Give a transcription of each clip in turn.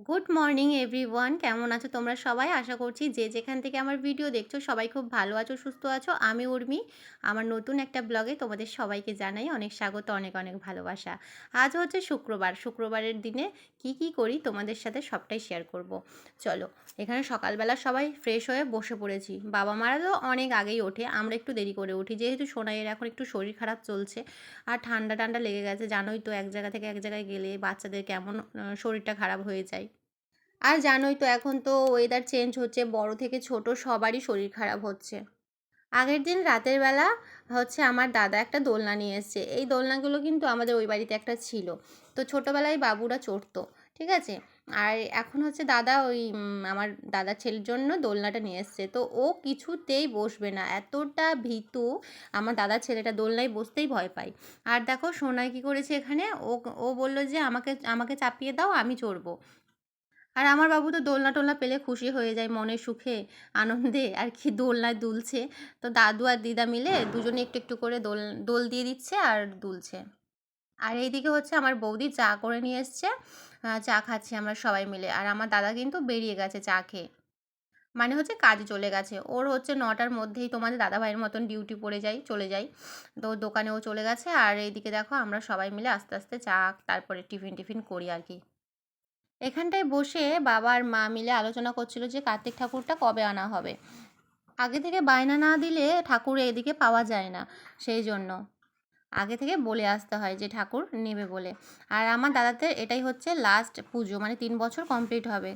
Good morning everyone কেমন আছো তোমরা সবাই? আশা করছি যে যেখান থেকে আমার ভিডিও দেখছ, সবাই খুব ভালো আছো, সুস্থ আছো। আমি উর্মি। আমার নতুন একটা ব্লগে তোমাদের সবাইকে জানাই অনেক স্বাগত, অনেক অনেক ভালোবাসা। আজ হচ্ছে শুক্রবার। শুক্রবারের দিনে কি কি করি তোমাদের সাথে সবটাই শেয়ার করব। চলো, এখানে সকালবেলা সবাই ফ্রেশ হয়ে বসে পড়েছি। বাবা মারা তো অনেক আগেই ওঠে। আমরা একটু দেরি করে উঠি। যেহেতু সোনাইয়ের এখন একটু শরীর খারাপ চলছে আর ঠান্ডা ঠান্ডা লেগে গেছে, জানোই তো এক জায়গা থেকে এক জায়গায় গেলে বাচ্চাদের কেমন শরীরটা খারাপ হয়ে যায়। আর জানোই তো এখন তো ওয়েদার চেঞ্জ হচ্ছে, বড় থেকে ছোট সবারই শরীর খারাপ হচ্ছে। আগের দিন রাতের বেলা হচ্ছে আমার দাদা একটা দোলনা নিয়ে এসছে। এই দোলনাগুলো কিন্তু আমাদের ওই বাড়িতে একটা ছিল। তো ছোটোবেলায় বাবুরা চড়তো, ঠিক আছে? আর এখন হচ্ছে দাদা ওই আমার দাদা ছেলের জন্য দোলনাটা নিয়ে এসছে। তো ও কিছুতেই বসবে না। এতটা ভীতু, আমার দাদা ছেলেটা দোলনায় বসতেই ভয় পায়। আর দেখো সোনাই কী করেছে এখানে? ও ও বলল যে, আমাকে আমাকে চাপিয়ে দাও, আমি চড়বো। আর আমার বাবু তো দোলনা টোলনা পেলে খুশি হয়ে যায় মনে সুখে, আনন্দে। আর কি দোলনায় দুলছে। তো দাদু আর দিদা মিলে দুজনে একটু একটু করে দোল দোল দিয়ে দিচ্ছে আর দুলছে। আর এইদিকে হচ্ছে আমার বৌদি চা করে নিয়ে এসছে। চা খাচ্ছি আমরা সবাই মিলে। আর আমার দাদা কিন্তু বেরিয়ে গেছে চা খেয়ে। মানে হচ্ছে কাজে চলে গেছে। ওর হচ্ছে নটার মধ্যেই তোমাদের দাদা ভাইয়ের মতন ডিউটি পড়ে যাই, চলে যাই। তো দোকানে ও চলে গেছে। আর এইদিকে দেখো আমরা সবাই মিলে আস্তে আস্তে চা, তারপরে টিফিন টিফিন করি আর কি। এখানটায় বসে বাবার মা মিলে আলোচনা করছিল যে কার্তিক ঠাকুরটা কবে আনা হবে। আগে থেকে বায়না না দিলে ঠাকুর এদিকে পাওয়া যায় না সেই জন্য। আগে থেকে বলে আসতে হয় যে ঠাকুর নেবে বলে। আর আমার দাদাদের এটাই হচ্ছে লাস্ট পুজো মানে তিন বছর কমপ্লিট হবে।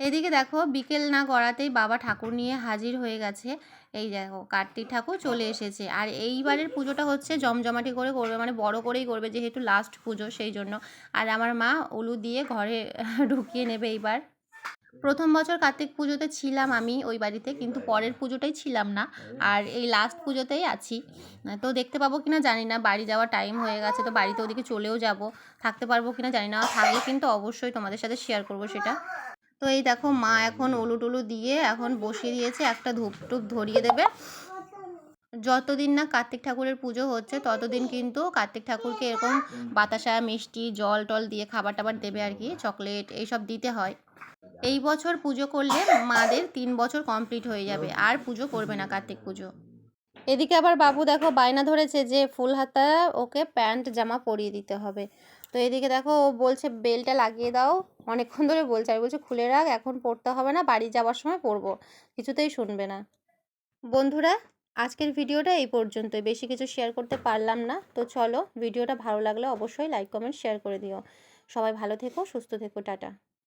এদিকে দেখো বিকেল না গড়াতেই বাবা ঠাকুর নিয়ে হাজির হয়ে গেছে। এই দেখো কার্তিক ঠাকুর চলে এসেছে। আর এইবারের পুজোটা হচ্ছে জমজমাটি করে করবে মানে বড় করেই করবে যেহেতু লাস্ট পুজো সেই জন্য। আর আমার মা উলু দিয়ে ঘরে ঢুকিয়ে নেবে এইবার। প্রথম বছর কার্তিক পুজোতে ছিলাম আমি ওই বাড়িতে, কিন্তু পরের পুজোটাই ছিলাম না। আর এই লাস্ট পুজোতেই আছি। তো দেখতে পাবো কিনা জানি না, বাড়ি যাওয়ার টাইম হয়ে গেছে, তো বাড়িতে ওদিকে চলেও যাব। থাকতে পারব কিনা জানি না, থাকলে কিন্তু অবশ্যই তোমাদের সাথে শেয়ার করব সেটা। তো এই দেখো মা এখন উলু টুলু দিয়ে এখন বসিয়ে দিয়েছে একটা ধূপ টুপ ধরিয়ে দেবে। যতদিন না কার্তিক ঠাকুরের পুজো হচ্ছে, ততদিন কিন্তু কার্তিক ঠাকুরকে এরকম বাতাসা, মিষ্টি, জল টল দিয়ে খাবার টাবার দেবে আর কি, চকলেট এইসব দিতে হয়। এই বছর পুজো করলে মাদের তিন বছর কমপ্লিট হয়ে যাবে, আর পুজো করবে না কার্তিক পুজো। এদিকে আবার বাবু দেখো বায়না ধরেছে যে ফুল হাতা ওকে প্যান্ট, জামা পরিয়ে দিতে হবে। তো এদিকে দেখো ও বলছে, বেলটা লাগিয়ে দাও। অনেকক্ষণ ধরে বলছে, আর বলছে, খুলে রাখ, এখন পড়তে হবে না, বাড়ি যাওয়ার সময় পড়ব। কিছুতেই শুনবে না। বন্ধুরা, আজকের ভিডিওটা এই পর্যন্তই। বেশি কিছু শেয়ার করতে পারলাম না। তো চলো, ভিডিওটা ভালো লাগলে অবশ্যই লাইক কমেন্ট শেয়ার করে দিও। সবাই ভালো থেকো, সুস্থ থেকো, টাটা।